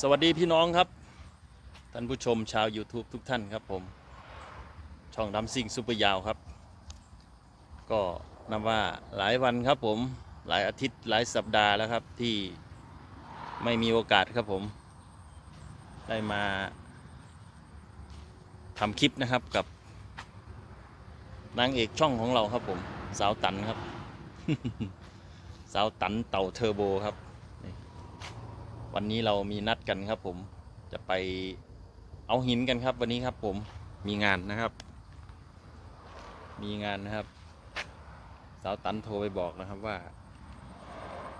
สวัสดีพี่น้องครับ ท่านผู้ชมชาว YouTube ทุกท่านครับผม ช่องดำซิ่งซูเปอร์ยาวครับ ก็นับว่าหลายวันครับผมหลายอาทิตย์หลายสัปดาห์แล้วครับที่ไม่มีโอกาสครับผม ได้มาทำคลิปนะครับกับนางเอกช่องของเราครับผม สาวตันครับ สาวตันเต่าเทอร์โบครับ วันนี้เรามีนัดกันครับ ผมจะไปเอาหินกันครับ วันนี้ครับ ผมมีงานนะครับ มีงานนะครับ สาวตันโทรไปบอกนะครับว่า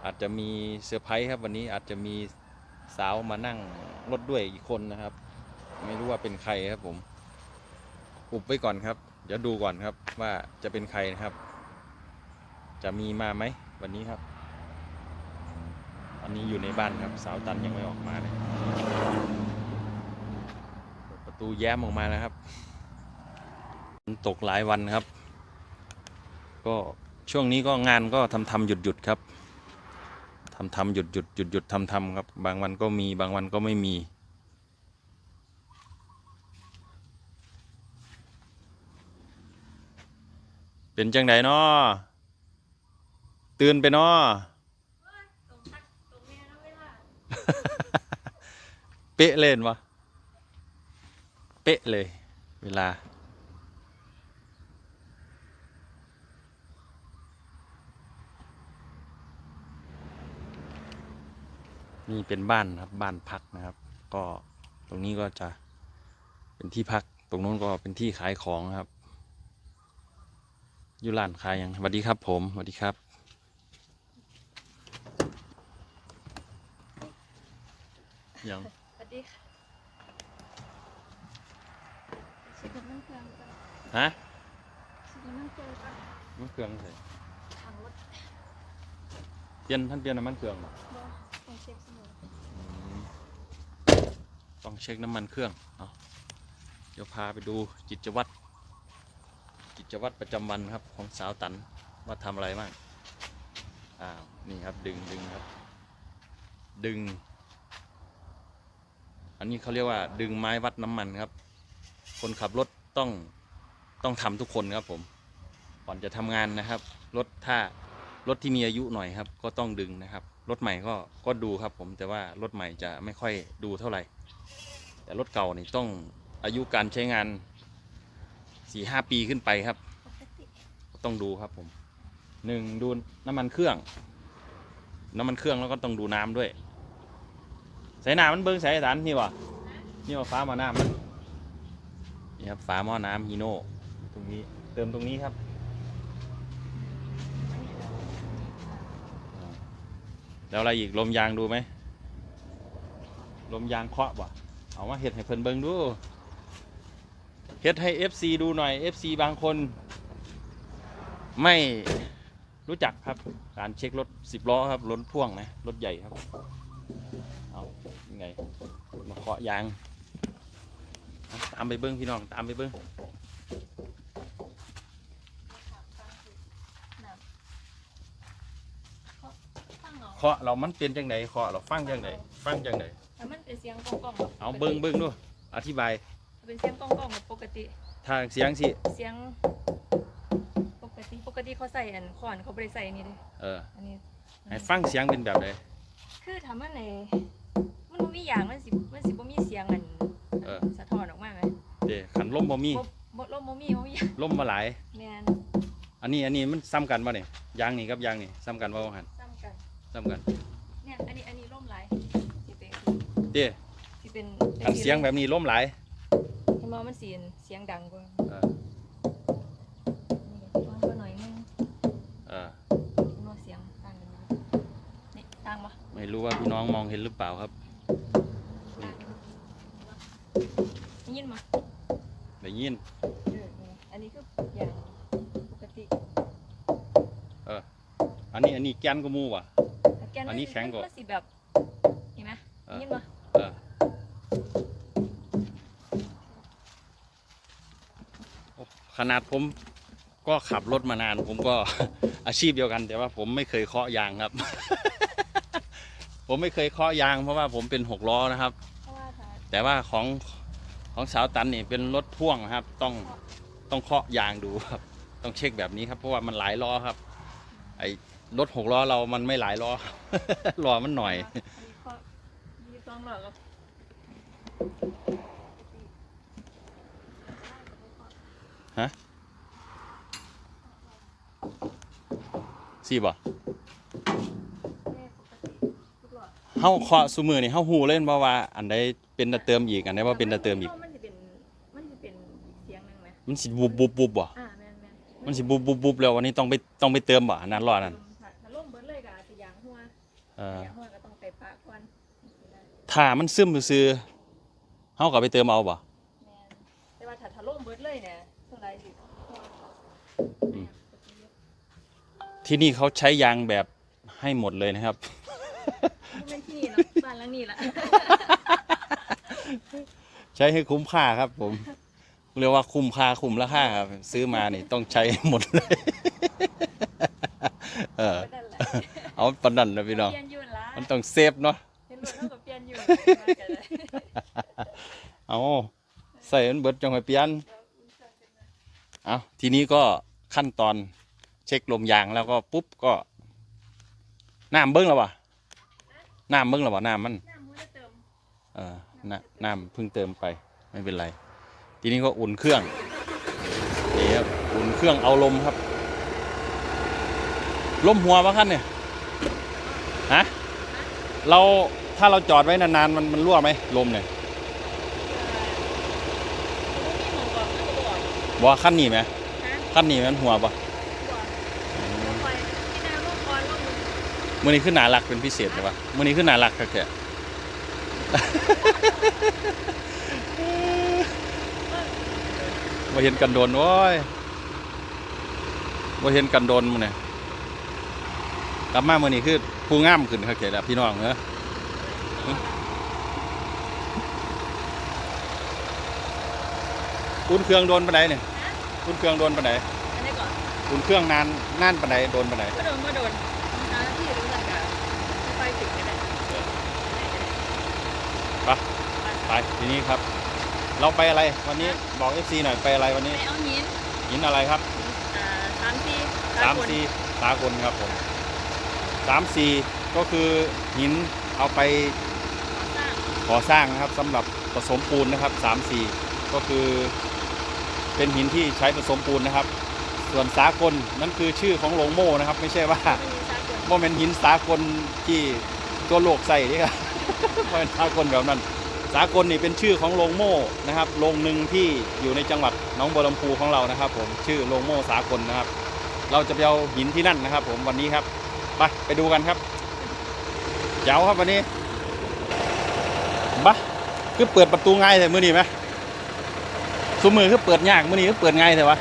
อาจจะมีเซอร์ไพรส์ครับ วันนี้อาจจะมีสาวมานั่งรถด้วยอีกคนนะครับ ไม่รู้ว่าเป็นใครครับ ผมอุบไว้ก่อนครับ เดี๋ยวดูก่อนครับว่าจะเป็นใครนะครับ จะมีมาไหมวันนี้ครับ อันนี้อยู่ในบ้านครับสาวตันยังไม่ออกมาเลยประตูแย้มออกมาแล้วครับตกหลายวันครับ ก็ช่วงนี้ก็งานก็ทำทำหยุดหยุดครับทำทำหยุดหยุดหยุดหยุดทำทำครับ บางวันก็มีบางวันก็ไม่มีเป็นจังไดเนาะตื่นไปเนาะ เป๊ะเล่นวะเป๊ะเลย เวลา นี่เป็นบ้านครับ บ้านพักนะครับ ก็ตรงนี้ก็จะเป็นที่พัก ตรงนู้นก็เป็นที่ขายของครับยู่ร้านขายยังสวัสดีครับผมสวัสดีครับ ยังสวัสดีค่ะชิคกี้พายเครื่องก่อนฮะชิคกี้พายเครื่องก่อนมันเครื่องใส่ทางรถเปลี่ยนท่านเปลี่ยนน้ำมันเครื่องเหรอบ่ต้องเช็คเสมออืมต้องเช็คน้ำมันเครื่องเอาเดี๋ยวพาไปดูกิจวัตรกิจวัตรประจำวันครับของสาวตันว่าทำอะไรบ้างอ้าวนี่ครับดึงดึงครับ ดึง อันนี้เขาเรียกว่าดึงไม้วัดน้ำมันครับ คนขับรถต้องต้องทำทุกคนครับผม ก่อนจะทำงานนะครับ รถถ้ารถที่มีอายุหน่อยครับ ก็ต้องดึงนะครับ รถใหม่ก็ก็ดูครับผมแต่ว่ารถใหม่จะไม่ค่อยดูเท่าไหร่ แต่รถเก่านี่ต้องอายุการใช้งานสี่ห้าปีขึ้นไปครับ ต้องดูครับผมหนึ่งดูน้ำมันเครื่อง น้ำมันเครื่องแล้วก็ต้องดูน้ำด้วย ใส่น้ำมันเบิ้งใส่สารนี่วะนี่ว่าฟ้าหม้อน้ำมันนี่ครับฟ้าหม้อน้ำฮีโน่ตรงนี้เติมตรงนี้ครับแล้วอะไรอีกลมยางดูไหมลมยางเคาะบ่เอามาเห็ดให้เพิ่นเบิ้งดูเฮ็ดให้ FC ดูหน่อย FC บางคน ไม่รู้จักครับ การเช็ครถสิบล้อครับ รถพ่วงนะ รถใหญ่ครับ ไงมาเคาะยางเอาตามไปเบิ้งพี่น้องตามไปเบิ้งฟังเหรอเคาะเรามันเป็นจังไดเคาะเราฟังจังไดฟังจังไดแล้วมันเป็นเสียงกล้องๆเอาเบิ้งเบิ้งดูอธิบาย เป็นเสียงกล้องๆแบบปกติทางเสียงสิเสียงปกติปกติเขาใส่อันขอนเขาไม่ได้ใส่อันนี้เลยเอออันนี้ให้ฟังเสียงเป็นแบบใดคือทำมันในมันบ่ มีอย่างมันสิมันสิบ่มีเสียงอันเออ สะท้อนออกมาไหมเด้ขันลมบ่มีบ่บ่ลมบ่มีบ่มีลมมาหลาย แม่นอันนี้อันนี้มันซ้ำกันป่ะเนี่ยยางนี่กับยางนี่ซ้ำกันว่าหันซ้ำกันซ้ำกันเนี่ยอันนี้อันนี้ลมหลายสิเป็นเด้สิเป็นอันเสียงแบบนี้ลมหลายเห็นบ่มันเสียงเสียงดังกว่าเออนี่ก็ฟังก็หน่อยนึงเออนวดเสียงต่างกันไหมนี่ต่างปะไม่รู้ว่าพี่น้องมองเห็นหรือเปล่าครับ ต่างได้ ยินมาได้ยินเออนี่อันนี้คืออย่างปกติอันนี้อันนี้แกนก็มูว่ะแต่แกอันนี้แข็งกว่า มันสิแบบเห็นไหมเออยินมาเออโอ้ขนาดผมก็ขับรถมานาน ผมก็ อาชีพเดียวกัน แต่ว่าผมไม่เคยเคาะยางครับ ผมไม่เคยเคาะยางเพราะว่าผมเป็นหกล้อนะครับ เพราะว่าถ้าแต่ว่าของ ของสาวตันนี่เป็นรถพ่วงนะครับ ต้องต้องเคาะยางดูครับ ต้องเช็คแบบนี้ครับ เพราะว่ามันหลายล้อครับ ไอ้รถหกล้อเรามันไม่หลายล้อล้อมันหน่อยมีข้อมีต้องหรอกครับสิบ่แม่ปกติทุกหลอดเฮาเคาะซุมือนี่เฮาฮู้เล่นบ่ว่า อันใดเป็นตะเติมอีก อันใดบ่เป็นตะเติมอีก มมันสิบุบบุบบุบบ่อ่าแม่นแม่นมันสิบุบบุบบุบแล้ววันนี้ต้องไปต้องไปเติมบ่อันนั้นรอนั่นถ้าถ้าล่มเบิดเลยก็อาจจะยางหัวเออยางหัวก็ต้องไปปะก่อนถ้ามันซึมซื่อๆเฮาก็ไปเติมเอาบ่แม่นแต่ว่าถ้าถ้าล่มเบิดเลยเนี่ยเท่าไหร่สิหัวอืมที่นี่เขาใช้ยางแบบให้หมดเลยนะครับไม่ที่นี่เนาะบ้านหลังนี้ล่ะใช้ให้คุ้มค่าครับผม เรียกว่าคุ้มค่าคุ้มราคาครับ ซื้อมานี่ต้องใช้ให้หมดเลย เออนั่นแหละเอาปานนันนะพี่น้อง เปลี่ยนอยู่ละมันต้องเซฟเนาะ เห็นรถเท่ากับเปลี่ยนอยู่มากันเลยเอาใส่มันเบิดจังหวะเปลี่ยน เอาทีนี้ก็ขั้นตอนเช็คลมยางแล้วก็ปุ๊บก็น้ำเบิ้งแล้ววะน้ำเบิ้งแล้ววะน้ำมัน น้ำมือจะเติม เออน้ำน้ำเพิ่งเติมไปไม่เป็นไร ทีนี้ก็อุ่นเครื่องนี่ครับอุ่นเครื่องเอาลมครับ ลมหัวปะขั้นเนี่ยฮะเราถ้าเราจอดไว้นานๆมันมันรั่วไหมลมเนี่ยมีหมองก่อนมันก็บอกบอกว่าขั้นนี้ไหมฮะขั้นนี้มันหัวปะก่อนลงไปที่น้ำลงก่อนลงมือมื่อนี้ขึ้นหนาหลักเป็นพิเศษใช่ปะมื่อนี้ขึ้นหนาหลักครับแก มาเห็นกันโดนโว้ยมาเห็นกันโดนมันเนี่ยกลับมามื่อนี้คือผู้ง่ามขึ้นครับแกแล้วพี่น้องเนอะอุ่นเครื่องโดนปานใดเนี่ยอุ่นเครื่องโดนปานใดอันนี้ก่อนอุ่นเครื่องนานนานปานใดโดนปานใดก็โดนก็โดนน้ำที่รู้สึกอะไม่ค่อยถึงกันเลยไปทีนี้ครับ เราไปอะไรวันนี้บอกเอฟซีหน่อยไปอะไรวันนี้ไม่เอาหินหินอะไรครับอ่าสามสี่สามคนสี่สากลครับผมสามสี่ก็คือหินเอาไปก่อสร้างก่อสร้างนะครับสำหรับผสมปูนนะครับสามสี่ก็คือเป็นหินที่ใช้ผสมปูนนะครับ ส่วนสากลนั่นคือชื่อของโรงโม่นะครับ ไม่ใช่ว่าไม่มีสากลโมเมนหินสากลที่ตัวโลกใส่นี่ครับไม่เป็นสากลแบบนั้น สากลนี่เป็นชื่อของโรงโม่นะครับโรงหนึ่งที่อยู่ในจังหวัดหนองบัวลำพูของเรานะครับ ผมชื่อโรงโม่สากลนะครับ เราจะไปเอาหินที่นั่นนะครับ ผมวันนี้ครับไปไปดูกันครับเจ๋วครับวันนี้บะคือเปิดประตูง่ายแต่มือนี้ไหมสมือคือเปิดยากมือนี้คือเปิดง่ายแต่วะ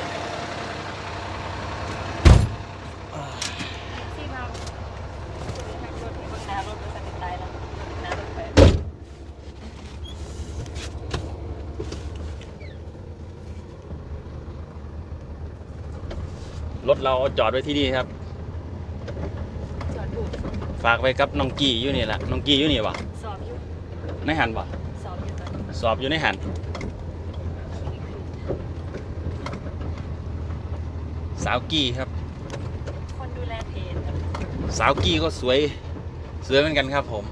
ที่เราทางรถเห็นบนน้ารถรถสันติตายแล้วน้ารถไป ร ถเราจอดไว้ที่นี่ครับ จอดดูดฝากไว้กับน้องกี้อยู่นี่แหละน้องกี้อยู่นี่วะสอบอยู่ในหันวะสอบอยู่ตอนนี้สอบอยู่ในหันสาวกี้ครับ คนดูแลเพจครับสาวกี้ก็สวยสวยเหมือนกันครับ ผม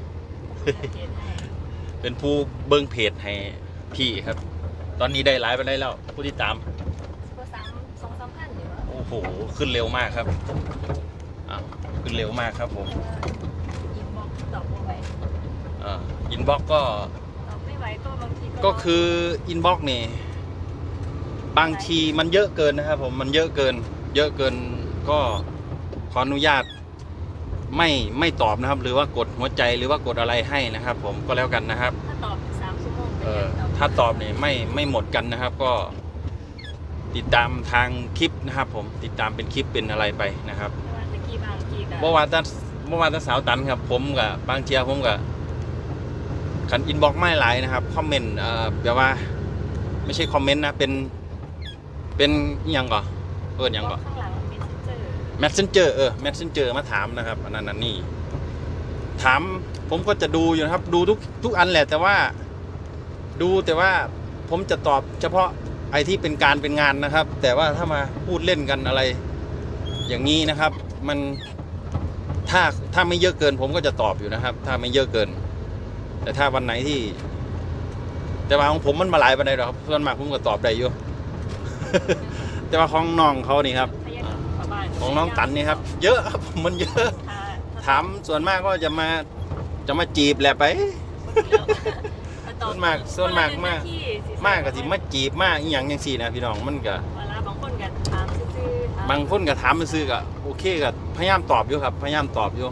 ดูแลเพจให้เป็นผู้เบิ้งเพจให้พี่ครับ ตอนนี้ได้หลายไปได้แล้วผู้ที่ตาม ก็สามสองสามพันอยู่อะ โอ้โหขึ้นเร็วมากครับอ้าวขึ้นเร็วมากครับผมอินบ็อกซ์ตอบไม่ไหวอินบ็อกก็ตอบไม่ไหวก็บางทีก็คืออินบ็อกนี่บางทีมันเยอะเกินนะครับผมมันเยอะเกิน เยอะเกินก็ขออนุญาตไม่ไม่ตอบนะครับ หรือว่ากดหัวใจหรือว่ากดอะไรให้นะครับ ผมก็แล้วกันนะครับ ถ้าตอบสามชั่วโมงเออก็ยังถ้าตอบเนี่ยไม่ไม่หมดกันนะครับ ก็ ติดตามทางคลิปนะครับ ผมติดตามเป็นคลิปเป็นอะไรไปนะครับไม่ว่าจะกี่บางกี่ก็เมื่อวานตั้งเมื่อวานตั้งสาวตันครับ ผมกับบางเทียผมกับขันอินบ็อกไม่หลายนะครับคอมเมนต์เอ่อแบบว่า ไม่ใช่คอมเมนต์นะเป็นเป็นอหยังก่อเอินหยังก่อ ข้างหลังเป็นเซนเจอร์แมสเซนเจอร์เออแมสเซนเจอร์มาถามนะครับอันนั้นอันนี้ ถามผมก็จะดูอยู่นะครับ ดูทุกทุกอันแหละ แต่ว่า ดูแต่ว่าผมจะตอบเฉพาะ ไอ้ที่เป็นการเป็นงานนะครับ แต่ว่าถ้ามาพูดเล่นกันอะไร อย่างนี้นะครับ มันถ้าถ้าไม่เยอะเกิน ผมก็จะตอบอยู่นะครับ ถ้าไม่เยอะเกิน แต่ถ้าวันไหนที่ แต่ว่าของผมมันมาหลายปันไดหรอกครับส่วนมากผมก็ตอบได้อยู่ แต่ว่าของน้องเขานี่ครับพยายามเข้าบ้านของน้องตันนี่ครับ เยอะครับมันเยอะถ้าถามส่วนมากก็จะมาจะมาจีบแหละไป ตอบส่วนมากส่วนมากมากคนละหน้ที่สิมากก็สิมาจีบมากอหย่างอย่างสี่นะพี่น้องมันก็เวลาบางคนก็ถามซื่อๆถามบางคนก็ถามมาซื้อก็โอเคก็พยายามตอบอยู่ครับ พยายามตอบอยู่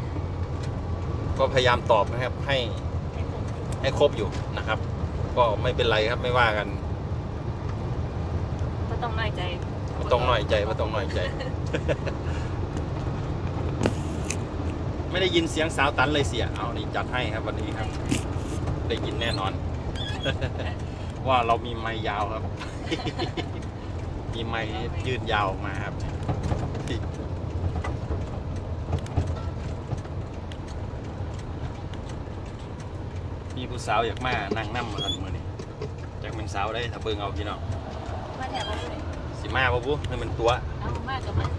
ก็พยายามตอบนะครับ ให้ให้ผมให้ครบอยู่นะครับ ก็ไม่เป็นไรครับไม่ว่ากันไม่ต้องน้อยใจไม่ต้องน้อยใจไม่ต้องน้อยใจ ไม่ได้ยินเสียงสาวตันเลยเสียเอานี่จัดให้ครับวันนี้ครับ ได้ยินแน่นอน ว่าเรามีไม้ยาวครับ มีไม้ยืดยาวออกมาครับมีผู้สาวอยากมานั่งนั่มาทันมือนี่จากเป็นสาวได้ถ้าเบิ่งเอาพี่น้องมาแถวบ้านเลยสิมาปะปุ๊ให้มันตัวเอามากกับมัน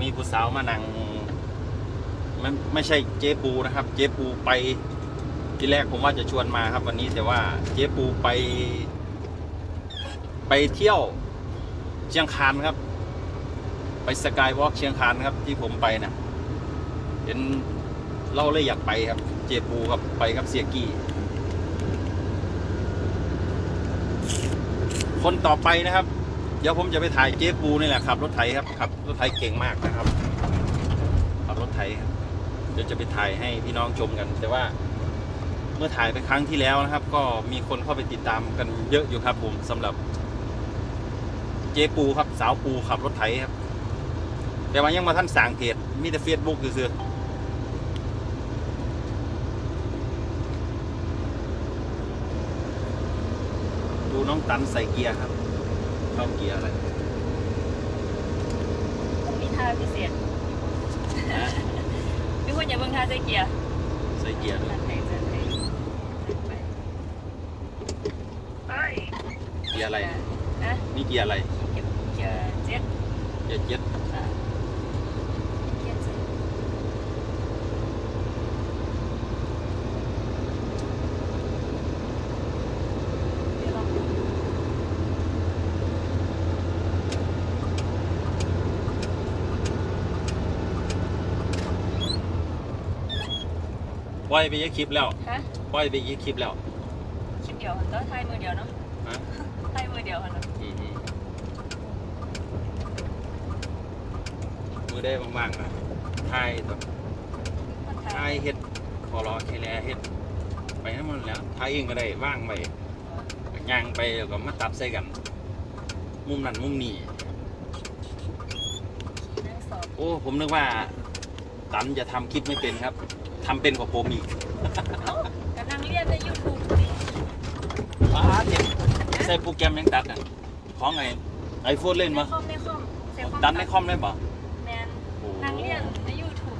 มีผู้สาวมานั่ง ไม่ไม่ใช่เจ๊ปูนะครับ เจ๊ปูไปที่แรกผมว่าจะชวนมาครับ วันนี้แต่ว่าเจ๊ปูไป ไปเที่ยวเชียงคานครับ ไปสกายวอล์กเชียงคานครับ ที่ผมไปนะเห็นเราเลยอยากไปครับ เจ๊ปูครับไปกับเสียกี้คนต่อไปนะครับ เดี๋ยวผมจะไปถ่ายเจ๊ปูนี่แหละขับรถไถครับขับรถไถเก่งมากนะครับขับรถไถครับ เดี๋ยวจะไปถ่ายให้พี่น้องชมกัน แต่ว่าเมื่อถ่ายไปครั้งที่แล้วนะครับ ก็มีคนเข้าไปติดตามกันเยอะอยู่ครับผมสำหรับ เจ๊ปูครับสาวปูขับรถไถครับ แต่ว่ายังมาท่านสั่งเพจมีแต่เฟซบุ๊กคือดูน้องตันใส่เกียร์ครับ เข้าเกียร์อะไรมีท่าพิเศษนะมี คนอย่าเบิ่งท่าใส่เกียร์ใส่เกียร์ด้วยท่าไหนจะไหนไปไปเกียร์อะไรนะนี่เกียร์อะไรเก็บเกียร์เจ็ดเกียร์เจ็ด อะเกียร์เจ็ดเดี๋ยวลองดู ปล่อยไปเยอะคลิปแล้วฮะปล่อยไปเยอะคลิปแล้วคลิปเดียวแล้วถ่ายมือเดียวเนาะฮะถ่ายมือเดียวกันเนาะอืมอืมมือได้บ้างๆนะทายแบบมันทายเฮ็ดพอรอแค่แลเฮ็ด ไปนั่นมันแหล้วทายเองก็ได้ว่างไปย่างไปแล้วก็มาตัดใส่กัน มุมนั้นมุมนี้นั่งสอบโอ้ ผมนึกว่าตันจะทำคลิปไม่เป็นครับ ทำเป็นกว่าผมอีกเอ้ากำลังเรียนใน YouTube นี่ป้าดเนี่ยใส่โปรแกรมยังตัดอะของไงไอโฟนเล่นในมาคอมในคอมใส่คอมตันในคอมได้ปะแมนโอ้นั่งเรียนใน YouTube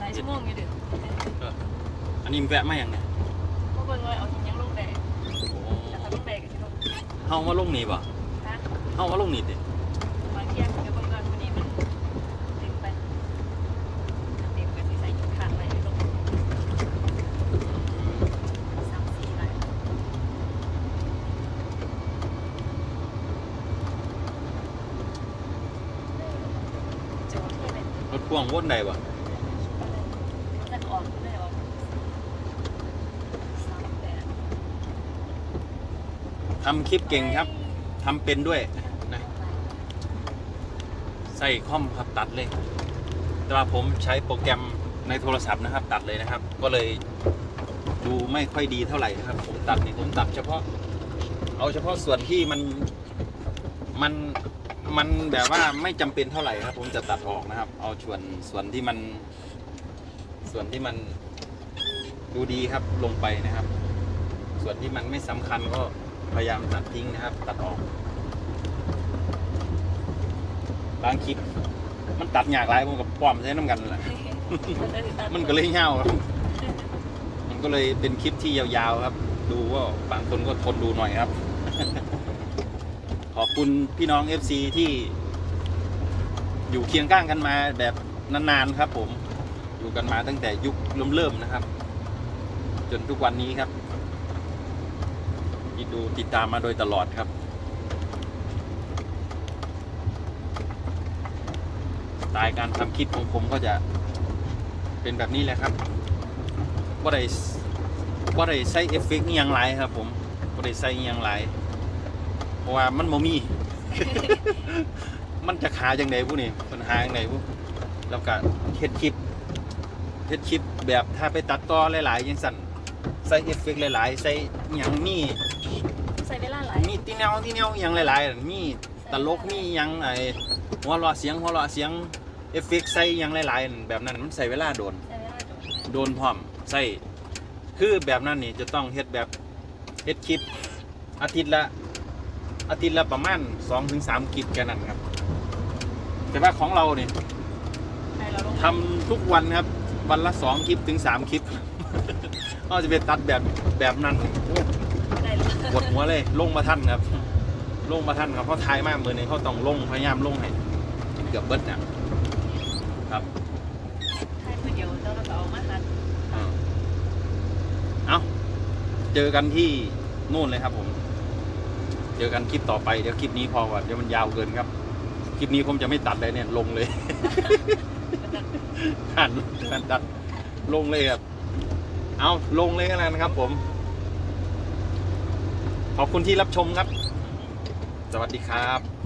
หลายชั่วโมงอยู่เดึกอันนี้แวะมาอย่างไงพวกเบิ่งว่าเอาหินยังลงได้โอ้แต่ถ้าลงได้ก็สิลงเฮามาลงนี่ปะฮะเฮามาลงนี่ติบางเที่ยงเดี๋ยวเบิ่งก่อนวันนี้มันดึกไปดึกไปสิใส่ข้างไว้ลงสามสี่ไว้โจเท่เลย รถพ่ วงวนใดปะจะออกได้ออกสามแปดทำคลิปเก่งครับทำเป็นด้วยนะใส่คอมครับตัดเลย แต่ว่าผมใช้โปรแกรมในโทรศัพท์นะครับ ตัดเลยนะครับ ก็เลยดูไม่ค่อยดีเท่าไหร่นะครับ ผมตัดนี่ผมตัดเฉพาะ เอาเฉพาะส่วนที่มันมัน มันแบบว่าไม่จำเป็นเท่าไหร่ครับ ผมจะตัดออกนะครับ เอาส่วนส่วนที่มัน ส่วนที่มันดูดีครับลงไปนะครับ ส่วนที่มันไม่สำคัญก็พยายามตัดทิ้งนะครับ ตัดออกบางคลิปมันตัดหยากหลายผมกับป้อมใช้น้ำกันนั่นแหละ มันก็เลยเหี่ยวครับ มันก็เลยเป็นคลิปที่ยาวๆครับ ดูว่าบางคนก็ทนดูหน่อยครับ ขอบคุณพี่น้อง FC ที่อยู่เคียงข้างกันมาแบบนานๆครับ ผมอยู่กันมาตั้งแต่ยุคเริ่มๆนะครับ จนทุกวันนี้ครับที่ดูติดตามมาโดยตลอดครับ สไตล์การทำคลิปของผมก็จะเป็นแบบนี้แหละครับว่าได้ว่าได้ใส่เอฟเฟกต์อหยังไรครับ ผมว่าได้ใส่อหยังไร ราะว่ามันโมมี มันจะขาอย่างไรผู้นี่ปัญหาอย่างไรผู้แล้วก็เฮ็ดคลิปเฮ็ดคลิปแบบถ้าไปตัดต่อหลายๆอยังสั่นใส่เอฟเฟกต์หลายๆใส่อหย่างมีใส่เวลาหลายมีตีแนวตีแนวอหย่างหลายๆนั่นมีตลกมีอหยังไอ้หัวเราะเสียงหัวเราะเสียงเอฟเฟกต์ใส่อหยังหลายๆนั่นแบบนั้นมันใส่เวลาโดนใส่เวลาโดนโดนพร้อมใส่คือแบบนั้นนี่จะต้องเฮ็ดแบบเฮ็ดคลิปอาทิตย์ละ อาทิตย์ละประมาณ2-3ถึงคลิปแค่นั้นครับ แต่ว่าของเราเนี่ยให้เราลงทำทุกวันครับ วันละ2คลิปถึง3คลิปก็จะไปตัดแบบแบบนั้นโอ้ได้เลยปวดหัวเลยลงมาท่านครับลงมาท่านครับเพราะท้ายมากมือนี้เขาต้องลงพยายามลงให้เกือบเบิดเนี่ยครับให้มือเดียวแล้วเราก็เอามาหัดอ่าเอาเจอกันที่นู่นเลยครับผม เจอกันคลิปต่อไปเดี๋ยวคลิปนี้พอก่อนเดี๋ยวมันยาวเกินครับ คลิปนี้ผมจะไม่ตัดเลยเนี่ยลงเลยหันหันตัดลงเลยครับ เอาลงเลยกันแล้วนะครับ ผม ขอบคุณที่รับชมครับ สวัสดีครับ